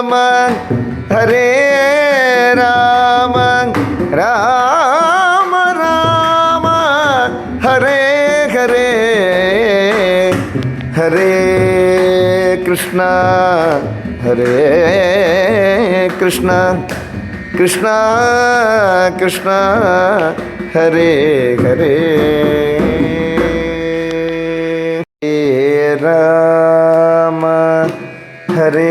ರಾಮ ಹರೇ ರಾಮ ರಾಮ ರಾಮ ಹರೇ ಹರೇ ಹರೇ ಕೃಷ್ಣ ಹರೇ ಕೃಷ್ಣ ಕೃಷ್ಣ ಕೃಷ್ಣ ಹರೇ ಹರೇ ರಾಮ ಹರೇ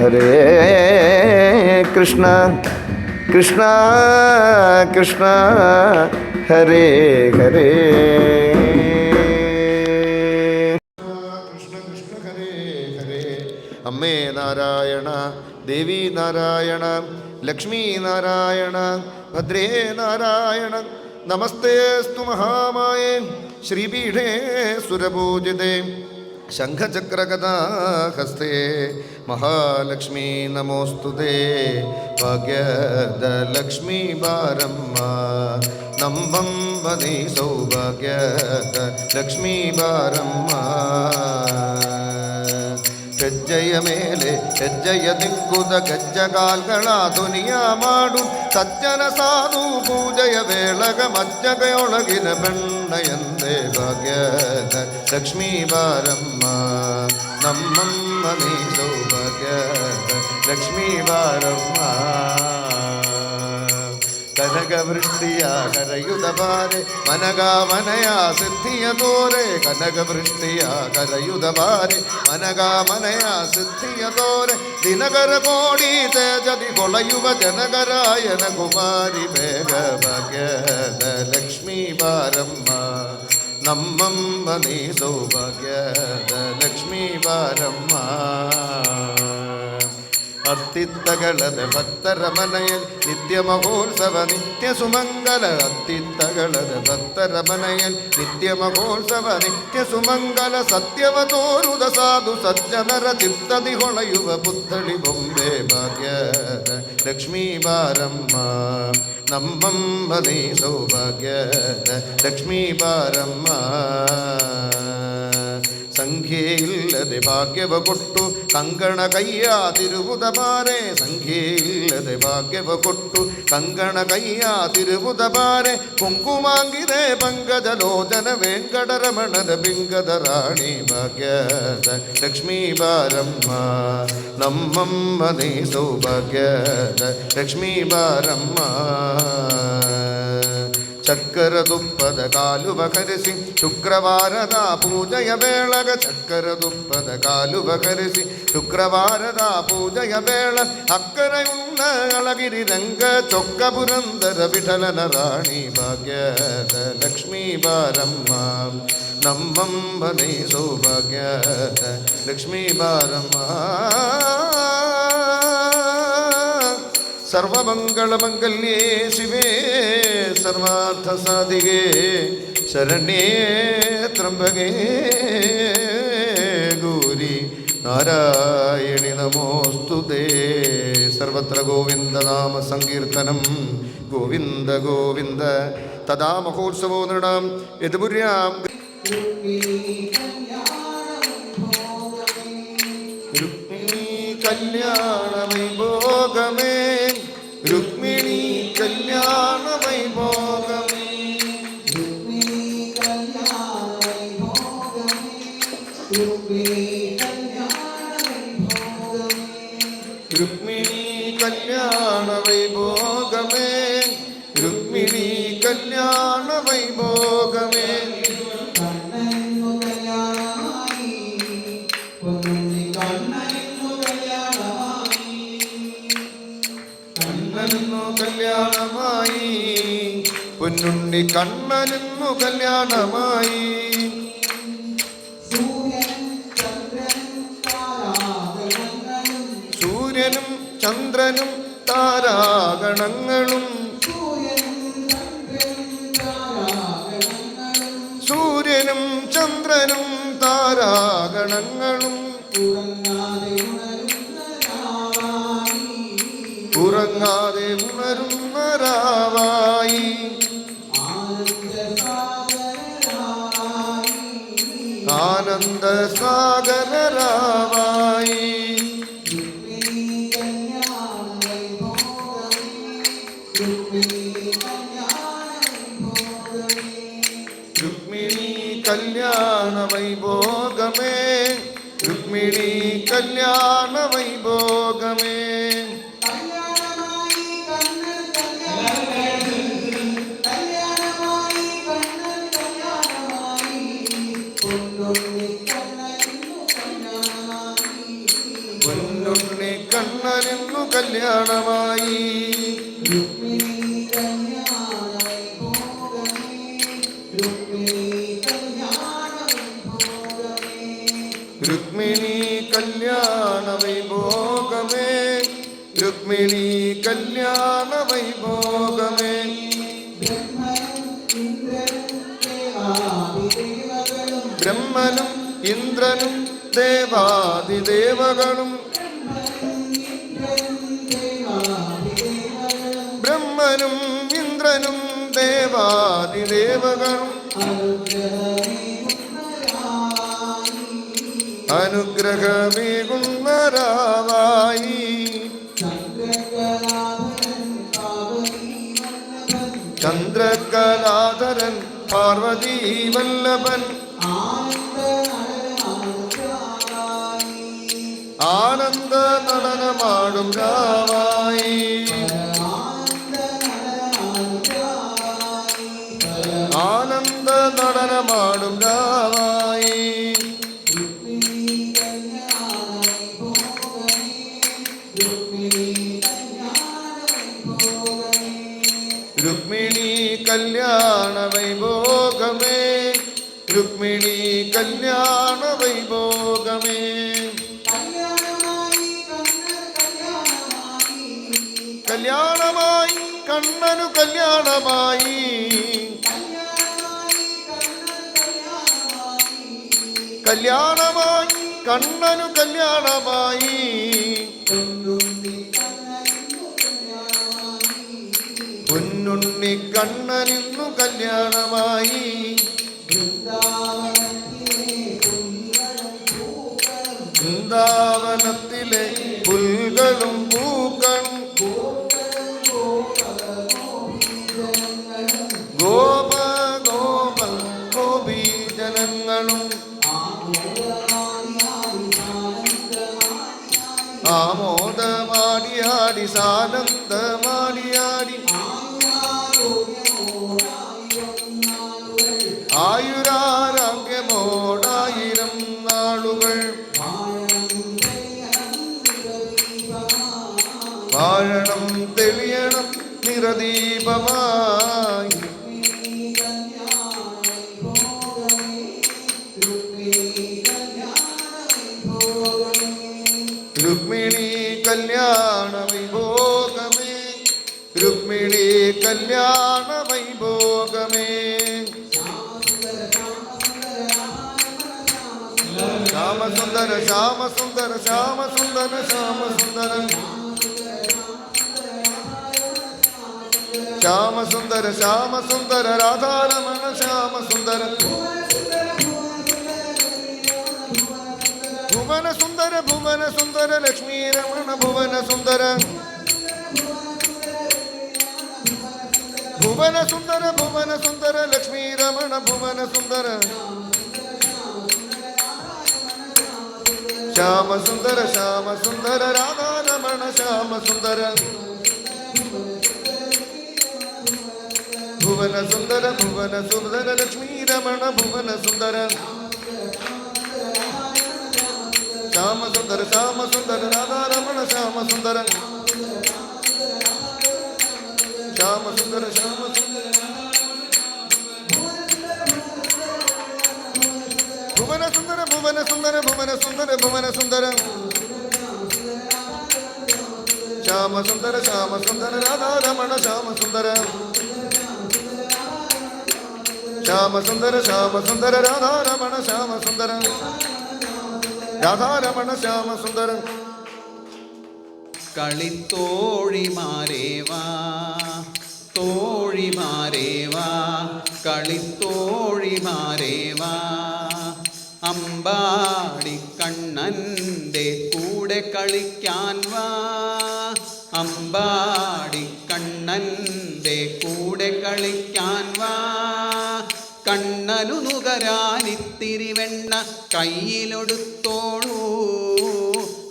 ഹരേ കൃഷ്ണ കൃഷ്ണ കൃഷ്ണ ഹരേ ഹരേ. കൃഷ്ണ കൃഷ്ണ ഹരേ ഹരേ. അമ്മേ നാരായണ ദേവി നാരായണ ലക്ഷ്മീ നാരായണ ഭദ്രേ നാരായണ. നമസ്തേസ്തു മഹാമായേ ശ്രീപീഠേ സുരപൂജിതേ. शङ्खचक्रगदा हस्ते महालक्ष्मी नमोऽस्तु ते भाग्यदलक्ष्मी बारम्मा नम्बं वदे सौभाग्यद लक्ष्मी बारम्मा ಹೆಜ್ಜೆಯ ಮೇಲೆ ಹೆಜ್ಜೆಯ ದಿಕ್ಕುದ ಗೆಜ್ಜಗಾಲ್ಗಳ ಧ್ವನಿಯ ಮಾಡು ಸಜ್ಜನ ಸಾಧು ಪೂಜೆಯ ವೇಳಗ ಮಜ್ಜಗೆಯೊಳಗಿನ ಬೆಣ್ಣ ಎಂದೇ ಭಾಗ್ಯದ ಲಕ್ಷ್ಮೀ ಬಾರಮ್ಮ ನಮ್ಮಮ್ಮ ನೀ ಸೌಭಾಗ್ಯದ ಲಕ್ಷ್ಮೀ ಬಾರಮ್ಮ കനകവൃഷ്ടിയ കരയുധഭാരെ മനകാമനയാ സിദ്ധിയ തോരെ. കനകവൃഷ്ടിയ കരയുധഭാരെ മനകാമനയാ സിദ്ധിയ തോരെ. ദിനകര കോടി തേജതി കൊളയുവ ജനകരായന കുമാരി വേഗഭഗത ലക്ഷ്മീ ഭാരമ്മ നമ്മമ്മ നീ സൗഭാഗ്യത ലക്ഷ്മീ ഭാരമ്മ ಅತ್ತಿತ್ತಗಳದ ಭಕ್ತರ ಮನೆಯಲ್ಲಿ ನಿತ್ಯ ಮಹೋತ್ಸವ ನಿತ್ಯ ಸುಮಂಗಲ ಅತ್ತಿತ್ತಗಳದ ಭಕ್ತರ ಮನೆಯಲ್ಲಿ ನಿತ್ಯ ಮಹೋತ್ಸವ ನಿತ್ಯ ಸುಮಂಗಲ ಸತ್ಯವ ತೋರುದ ಸಾಧು ಸಜ್ಜನರ ಚಿತ್ತದಿ ಹೊಳೆಯುವ ಪುತ್ಥಳಿ ಬೊಂಬೆ ಭಾಗ್ಯದ ಲಕ್ಷ್ಮೀ ಬಾರಮ್ಮ ನಮ್ಮಮ್ಮ ನೀ ಸೌಭಾಗ್ಯದ ಲಕ್ಷ್ಮೀ ಬಾರಮ್ಮ ಸಂಖ್ಯೆ ಇಲ್ಲದೆ ಭಾಗ್ಯವ ಕೊಟ್ಟು ಕಂಗಣ ಕೈಯ ತಿರುವುದ ಬಾರೆ. ಸಂಖ್ಯೆ ಇಲ್ಲದೆ ಭಾಗ್ಯವ ಕೊಟ್ಟು ಕಂಗಣ ಕೈಯ ತಿರುವುದ ಬಾರೆ. ಕುಂಕುಮಾಂಗಿದೆ ಲೋಜನ ಲೋಚನ ವೆಂಕಟರಮಣದ ಬಿಂಗದ ರಾಣಿ ಭಾಗ್ಯದ ಲಕ್ಷ್ಮೀ ಬಾರಮ್ಮ. ನಮ್ಮಮ್ಮ ನೀ ಸೌಭಾಗ್ಯದ ಲಕ್ಷ್ಮೀ ಬಾರಮ್ಮ. ಚಕ್ಕರ ತುಪ್ಪದ ಕಾಲುವ ಕರೆಸಿ ಶುಕ್ರವಾರದ ಪೂಜೆಯ ಬೇಳಗ ಚಕ್ಕರ ತುಪ್ಪದ ಕಾಲುವ ಕರೆಸಿ ಶುಕ್ರವಾರದ ಪೂಜೆಯ ಬೇಳ ಅಕ್ಕರ ಉಣ್ಣ ಅಳಗಿರಿ ರಂಗ ಚೊಕ್ಕ ಪುರಂದರ ವಿಠಲನ ರಾಣಿ ಭಾಗ್ಯದ ಲಕ್ಷ್ಮೀ ಬಾರಮ್ಮ ನಮ್ಮಂಬನೆ ಸೌಭಾಗ್ಯದ ಲಕ್ಷ್ಮೀ ಬಾರಮ್ಮ സർവമംഗളമംഗല്യേ ശിവേ സർവാർത്ഥസാധികേ ശരണ്യേ ത്രംബകേ ഗൗരി നാരായണി നമോസ്തു സർവത്ര ഗോവിന്ദനാമ സങ്കീർത്തനം. ഗോവിന്ദ ഗോവിന്ദ. തഥാ മഹോത്സവോ നൃണം. യതുപുര്യാം കല്യാണമൈ ഭോഗമേ. കല്യാണ വൈഭോഗമേ രുക്മിണി കല്യാണ വൈഭോഗമേ കല്യാണമായി. പൊന്നുണ്ണി കണ്ണനും കല്യാണമായി. ചന്ദ്രനും താരാഗണങ്ങളും. സൂര്യനും ചന്ദ്രനും താരാഗണങ്ങളും. ഉറങ്ങാതെ ഉണരുന്ന രാവായി ആനന്ദ സാഗര വൈഭോഗമേ രുക്മിണി കല്യാണ വൈഭോഗമേ. പൊന്നുണ്ണി കണ്ണനിന്നു കല്യാണമായി. വൈഭോഗമേ രുക്മിണി കല്യാണ വൈഭോഗമേ. ബ്രഹ്മനും ഇന്ദ്രനും ദേവാദിദേവകളും. ബ്രഹ്മനും ഇന്ദ്രനും ദേവാദിദേവകളും. അനുഗ്രഹമേകുന്ന. രാവായി ചന്ദ്രകലാധരൻ പാർവതി വല്ലഭൻ. ആനന്ദ നടനമാടും രാമായി ആനന്ദ നടനമാടും രാവായി. കണ്ണനു കല്യാണമായി. കല്യാണമായി കണ്ണനു കല്യാണമായി. പൊന്നുണ്ണി കണ്ണനിന്നു കല്യാണമായി. വൃന്ദാവനത്തിലെ പുൽകളും പൂക്കളും சாதிசானந்தமானிய വൈഭോഗമേ ശ്യാമസുന്ദര ശ്യാമസുന്ദര ശ്യാമസുന്ദര ശ്യാമസുന്ദര. ശ്യാമസുന്ദര ശ്യാമസുന്ദര രാധാരമണ ശ്യാമസുന്ദര. ഭുവന സുന്ദര ഭുവന സുന്ദര ലക്ഷ്മീ രമണ ഭുവന സുന്ദര ഭുവന സുന്ദര ഭുവന സുന്ദര ലക്ഷ്മീ രമണ ഭുവന സുന്ദര ശ്യാമ സുന്ദര ശ്യാമ സുന്ദര രാധാരമണ ശ്യാമ സുന്ദര ഭുവന സുന്ദര ഭുവന സുന്ദര ലക്ഷ്മീ രമണ ഭുവന സുന്ദര ശ്യാമ സുന്ദര ശ്യാമ സുന്ദര രാധാരമണ ശ്യാമ സുന്ദര ശ്യാമ സുന്ദര ഭുവന സുന്ദര ഭുവന സുന്ദര ഭുവന സുന്ദര ഭുവന സുന്ദര ശ്യാമ സുന്ദര ശ്യാമ സുന്ദര രാധാരമണ ശ്യാമ സുന്ദര ശ്യാമ സുന്ദര ശ്യാമ സുന്ദര രാധാരമണ ശ്യാമ സുന്ദര രാധാരമണ ശ്യാമ സുന്ദര കളിത്തോഴിമാരേവാ തോഴിമാരേവാ കളിത്തോഴിമാരേവാ അമ്പാടി കണ്ണന്റെ കൂടെ കളിക്കാൻ വാ. അമ്പാടി കണ്ണന്റെ കൂടെ കളിക്കാൻ വാ. കണ്ണനു നുകരാനിത്തിരി വെണ്ണ കയ്യിലൊടുത്തോളൂ.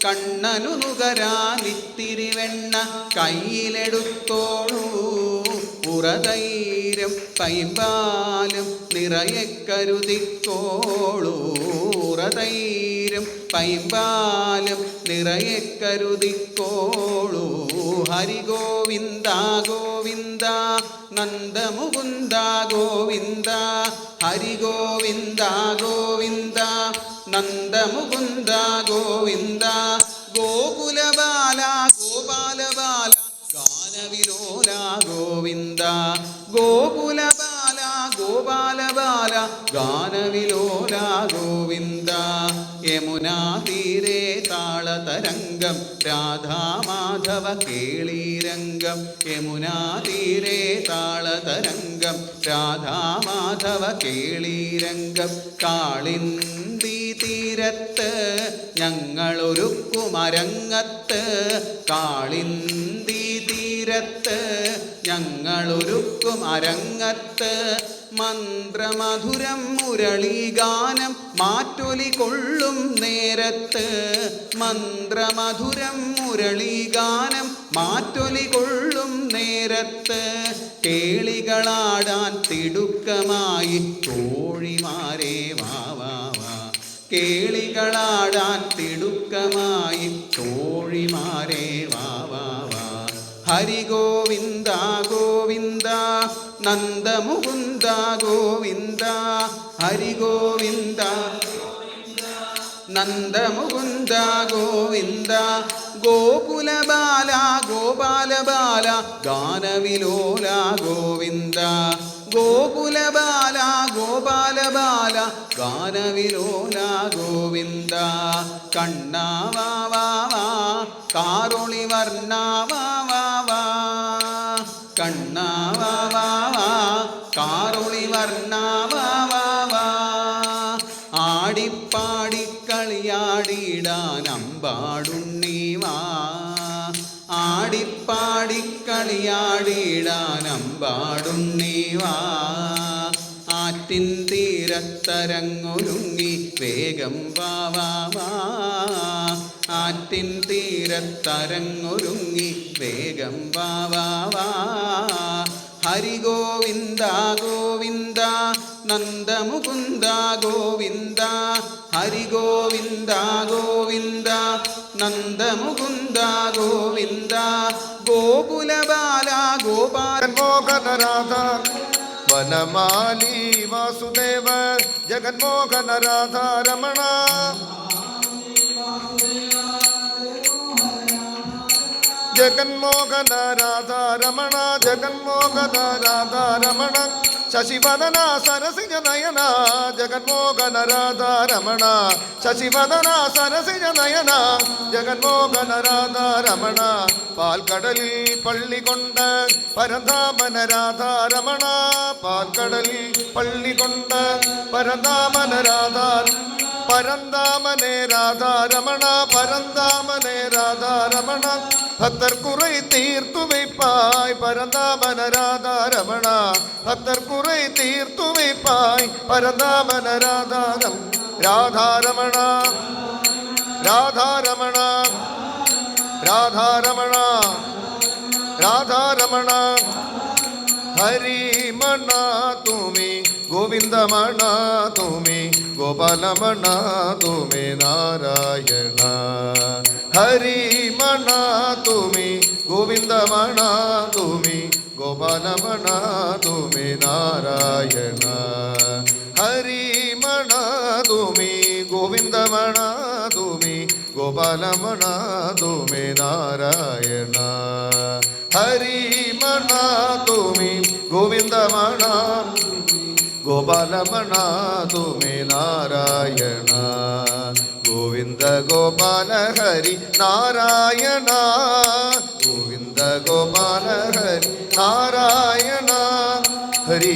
കണ്ണനു നുകരാനിത്തിരി വെണ്ണ കയ്യിലെടുത്തോളൂ. ഉറതൈരം പൈമ്പാലം നിറയെ കരുതിക്കോളൂ പൈമ്പാലം നിറയെ കരുതിക്കോളൂ ഹരിഗോവിന്ദ ഗോവിന്ദ നന്ദമുകുന്ദ ഗോവിന്ദ ഹരിഗോവിന്ദ ഗോവിന്ദ നന്ദമുകുന്ദ ഗോവിന്ദ ഗോകുലബാല ഗോപാലബാല ഗാനവിലോല ഗോവിന്ദ ഗോകുല ബാല ഗോപാല ബാല ഗാനവിലോല ഗോവിന്ദ യമുനാ തീരെ താളതരംഗം രാധാമാധവ കേളീരംഗം. യമുനാ തീരെ താളതരംഗം രാധാമാധവ കേളീരംഗം. കാളിന്തി തീരത്ത് ഞങ്ങളൊരു കുമരംഗത്ത് കാളിന്തി തീരത്ത് ഞങ്ങളൊരുക്കും അരങ്ങത്ത്. മന്ത്രമധുരം മുരളീഗാനം മാറ്റൊലി കൊള്ളും നേരത്ത്. മന്ത്രമധുരം മുരളീഗാനം മാറ്റൊലി കൊള്ളും നേരത്ത്. കേളികളാടാൻ തിടുക്കമായി തോഴിമാരെ വാ വാ വാ. കേളികളാടാൻ തിടുക്കമായി തോഴിമാരെ ഹരി ഗോവിന്ദ ഗോവിന്ദ നന്ദമുകുന്ദ ഗോവിന്ദ ഹരി ഗോവിന്ദ നന്ദമുകുന്ദ ഗോവിന്ദ ഗോകുലബാല ഗോപാലബാല ഗാനവിലോല ഗോവിന്ദ ഗോകുലബാല ഗോപാലബാല ഗാനവിലോല ഗോവിന്ദ കണ്ണാവാ വാ വാ കാറൊളി വർണ്ണാവാ വാ വാ കണ്ണാവാ വാ വാ കാറൊളി വർണ്ണാവാ വാ വാ ആടിപ്പാടി കളിയാടിയിടാൻ അമ്പാടുണ്ണീവാ ആടിപ്പാടി കളിയാടിയിടാൻ അമ്പാടുണ്ണീവാ ആറ്റിൻ തീരത്തരങ്ങൊരുങ്ങി വേഗം വാവാ ആറ്റിൻ തീരത്തരങ്ങൊരുങ്ങി വേഗം വാവാ ഹരി ഗോവിന്ദ നന്ദമുകുന്ദ ഗോവിന്ദ. ഹരി ഗോവിന്ദ നന്ദമുകുന്ദ ഗോവിന്ദ. ഗോകുലബാല ഗോപാല ജഗന്മോഹന वनमाली वासुदेव जगन्मोहन राधारमण जगन्मोहन राधारमण जगन्मोहन राधारमण ശശിവദന സരസിജ നയന ജഗന്മോഹന രാധാരമണ. ശശിവദന സരസിജ നയന ജഗന്മോഹന രാധാരമണ. പാൽക്കടലിൽ പള്ളി കൊണ്ട് പരന്താമന രാധാരമണ. പാൽക്കടലിൽ പള്ളി കൊണ്ട് പരന്താമന രാധാരമണ പരന്താമനെ രാധാരമണ പരന്താമനെ രാധാരമണ. ഭക്തർ കുறை തീർത്തു വയ്പായ് പരന്താമന രാധാരമണ. ഭക്തർ കുறை തീർത്തു വയ്പായ് പരന്താമന രാധാരം. രാധാരമണ രാധാരമണ രാധാരമണ രാധാരമണ. ಹರಿ ಮಣ ತುಮಿ ಗೋವಿಂದ ಮಣ ತುಮಿ ಗೋಪಾಲ ಮಣ ತುಮಿ ನಾರಾಯಣ ಹರಿ ಮಣ ತುಮಿ ಗೋವಿಂದ ಮಣ ತುಮಿ ಗೋಪಾಲ ಮಣ ತುಮಿ ನಾರಾಯಣ ಹರಿ ಮಣ ತುಮಿ ഗോവിന്ദമണാതു മേ ഗോപാലമണാതു മേ നാരായണ ഹരി മണാതു മേ ഗോവിന്ദമണാ ഗോപാലമണാതു മേ നാരായണ ഗോവിന്ദ ഗോപാല ഹരി നാരായണ ഗോവിന്ദ ഗോപാല ഹരി നാരായണ ഹരി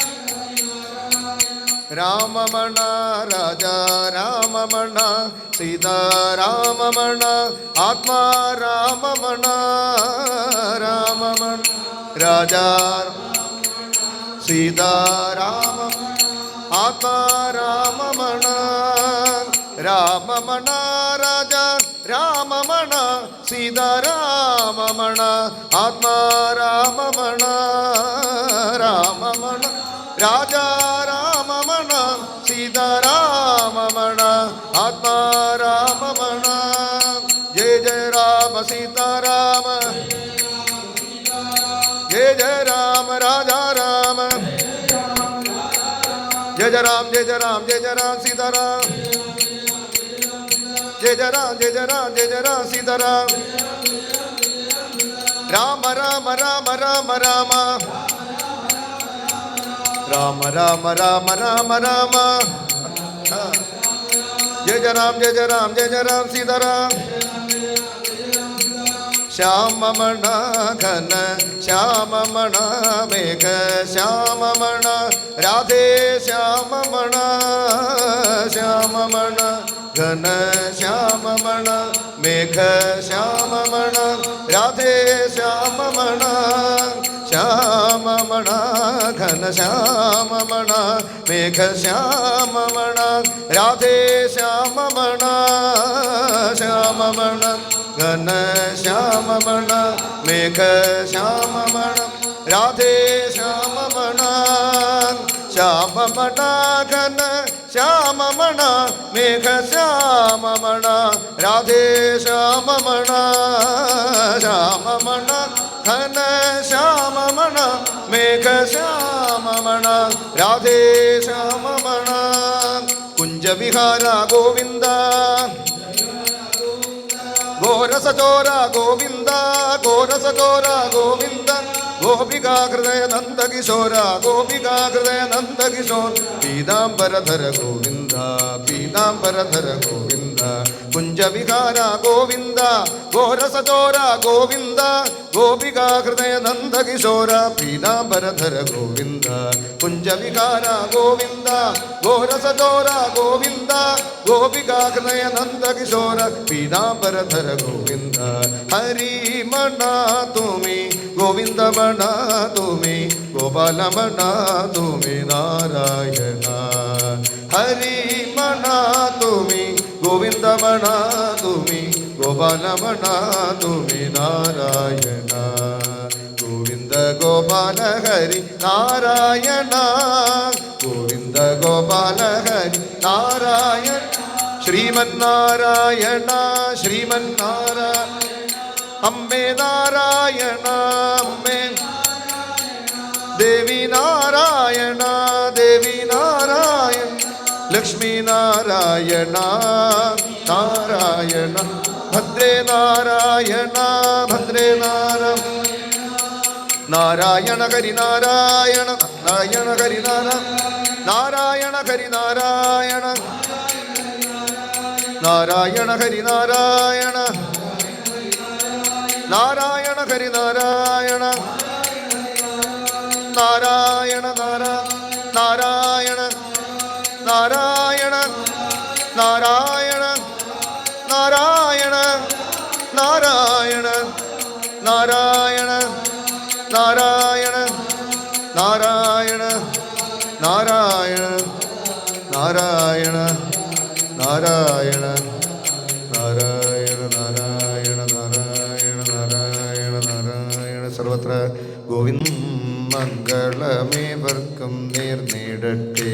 രാമമണ രാജ രാമമണ സീതാരാമമണ ആത്മാ രാമമണ രാമമണ രാജ സീതാരാമ ആത്മാ രാമമണ രാജ രാമമണ സീതാരാമമണ ആത്മാ രാമമണ രാജ രാമമണ സീതാരാമമണ సీతారామణ ఆత్మారామణ జయ జయ రామ సీతారామ జయ జయ రామ రాజా రామ జయ జయ రామ జయ జయ రామ జయ జయ రామ సీతారామ జయ జయ రామ జయ జయ రామ జయ జయ రామ సీతారామ. రామ రామ రామ రామ రామ राम ராம ராம राम ராம ஜெய राम ஜெய ஜராம் ஜெய ஜராம் சீதாராம் श्याममणा घन श्याममणा मेघ श्याममणा राधे श्याममणा श्याममणा घन श्याममणा मेघ श्याममणा राधे श्याममणा ശ്യാമമണ ഘനശ്യാമമണ മേഘശ്യാമമണ രാധേ ശ്യാമമണ ശ്യാമമണ ഘനശ്യാമമണ മേഘശ്യാമമണ രാധേ ശ്യാമമണ ശ്യാമമണ ഘന ശ്യാമമണ മേഘശ്യാമമണ രാധേ ശ്യാമമണ ശ്യാമമണ ഘന ശ്യാമമണ മേഘ ശ്യാമമണ രാധേ ശ്യാമമണ കുഞ്ചവിഹാര ഗോവിന്ദ ഘോരസചോര ഗോവിന്ദ ഘോരസചോര ഗോവിന്ദ ഗോപികാ ഹൃദയ നന്ദകിശോര ഗോപികാ ഹൃദയ നന്ദകിശോർ പീതാംബരധര ഗോവിന്ദ പീതാംബരധര ഗോവിന്ദ കുഞ്ചവികാര ഗോവിന്ദ ഘോരസചോര ഗോവിന്ദ ഗോപികാ ഹൃദയ നന്ദകിശോര പീതാംബരധര ഗോവിന്ദ കുഞ്ചവികാര ഗോവിന്ദ ഘോരസചോര ഗോവിന്ദ ഗോപികാ ഹൃദയ നന്ദകിശോര പീതാംബരധര ഗോവിന്ദ ഹരിമണ തുമി ഗോവിന്ദമണ തുമി ഗോപാലമണ തുമി നാരായണ हरि मना तुम्ही गोविंद मना तुम्ही गोपाल मना तुम्ही नारायण गोविंद गोपाल हरि नारायण गोविंद गोपाल हरि नारायण ശ്രീമന്നാരായണ ശ്രീമന്നാരായണ അമ്മേ നാരായണ അമ്മേ ദേവി നാരായണ ദേവി നാരായണ ലക്ഷ്മി നാരായണ നാരായണ ഭദ്രേ നാരായണ ഭദ്രേ നാരായണ നാരായണ ഹരി നാരായണ നാരായണ നാരായണ നാരായണ ഹരി നാരായണ നാരായണ നാരായണ നാരായണ നാരായണ നാരായണ നാരാ നാരായണ നാരായണ നാരായണ നാരായണ നാരായണ നാരായണ നാരായണ നാരായണ നാരായണ നാരായണ നാരായണ നാരായണ നാരായണ നാരായണ നാരായണ നാരായണ സർവത്ര Govinda മംഗളമേവർക്കും നേർന്നിടട്ടെ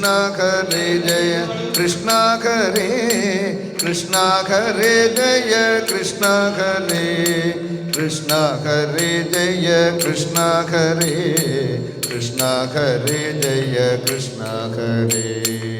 Krishna Kare Jaya Krishna Kare Krishna Kare Jaya Krishna Kare Krishna Kare Jaya Krishna Kare Krishna Kare Jaya Krishna kare.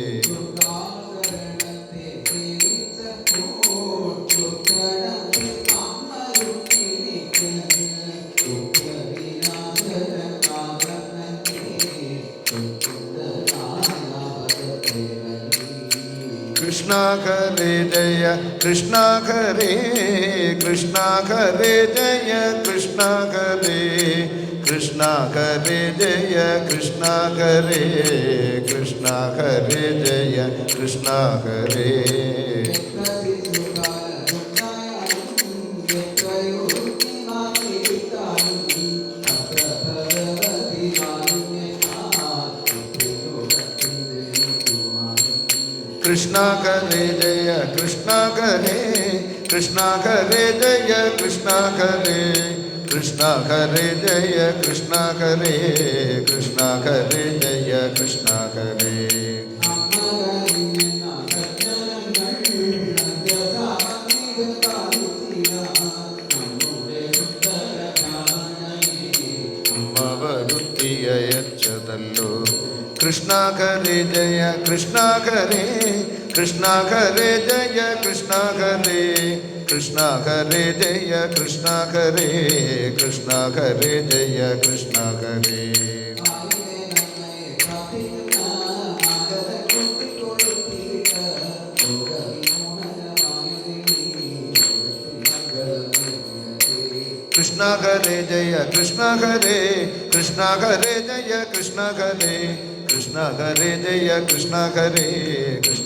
Krishna Hare Jaya Krishna Hare Krishna Hare Jaya Krishna Hare Krishna Hare Jaya Krishna Hare Krishna Hare Jaya Krishna Hare, Krishna करे जय, कृष्णा करे कृष्णा करे जय, कृष्णा करे कृष्णा करे जय, कृष्णा करे कृष्णा करे जय, कृष्णा करे। कृष्णा करे जय, कृष्णा करे കൃഷ്ണ ഹരേ ജയ കൃഷ്ണ ഹരേ കൃഷ്ണ ഹരേ ജയ കൃഷ്ണ ഹരേ കൃഷ്ണ ഹരേ ജയ കൃഷ്ണ ഹരേ कृष्ण हरे जय कृष्ण हरे कृष्ण हरे ജയ कृष्ण हरे कृष्ण हरे जय कृष्ण हरे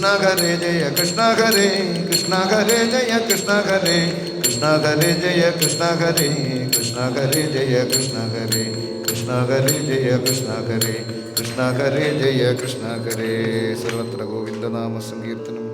कृष्ण हरे जय, कृष्ण हरे कृष्ण हरे जय, कृष्ण हरे कृष्णा हरे जय, कृष्ण हरे कृष्णा हरे जय, कृष्ण हरे कृष्णा हरे जय, कृष्ण हरे कृष्णा हरे जय, कृष्णा हरे सर्वत्र गोविंद नाम संकीर्तनम।